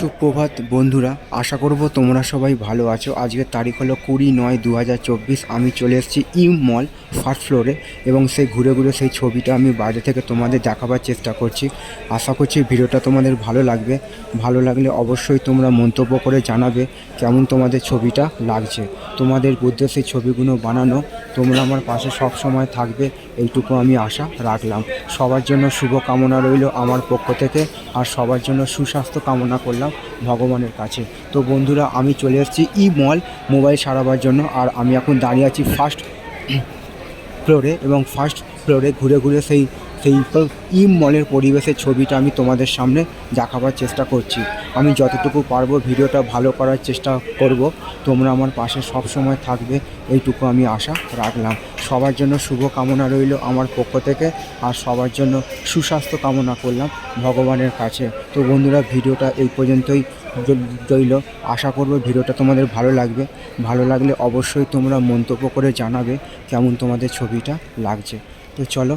সুপ্রভাত বন্ধুরা, আশা করব তোমরা সবাই ভালো আছো। আজকের তারিখ হলো কুড়ি নয় দু আমি চলে এসেছি ইম মল ফার্স্ট ফ্লোরে এবং সেই ঘুরে ঘুরে সেই ছবিটা আমি বাইরে থেকে তোমাদের দেখাবার চেষ্টা করছি। আশা করছি ভিডিওটা তোমাদের ভালো লাগবে। ভালো লাগলে অবশ্যই তোমরা মন্তব্য করে জানাবে কেমন তোমাদের ছবিটা লাগছে। তোমাদের সেই ছবিগুলো বানানো, তোমরা আমার পাশে সব সময় থাকবে, এইটুকু আমি আশা রাখলাম। সবার জন্য শুভ কামনা রইল আমার পক্ষ থেকে, আর সবার জন্য সুস্বাস্থ্য কামনা করলাম ভগবানের কাছে। তো বন্ধুরা, আমি চলে এসেছি ই মল মোবাইল সারাবার জন্য, আর আমি এখন দাঁড়িয়ে আছি ফার্স্ট ফ্লোরে এবং ফার্স্ট ফ্লোরে ঘুরে ঘুরে সেই সেই ই মলের পরিবেশের ছবিটা আমি তোমাদের সামনে দেখাবার চেষ্টা করছি। আমি যতটুকু পারব ভিডিওটা ভালো করার চেষ্টা করব। তোমরা আমার পাশে সব সময় থাকবে, এইটুকু আমি আশা রাখলাম। সবার জন্য শুভ কামনা রইল আমার পক্ষ থেকে আর সবার জন্য সুস্বাস্থ্য কামনা করলাম ভগবানের কাছে। তো বন্ধুরা, ভিডিওটা এই পর্যন্তই। রইল আশা করব ভিডিওটা তোমাদের ভালো লাগবে। ভালো লাগলে অবশ্যই তোমরা মন্তব্য করে জানাবে কেমন তোমাদের ছবিটা লাগছে। তো চলো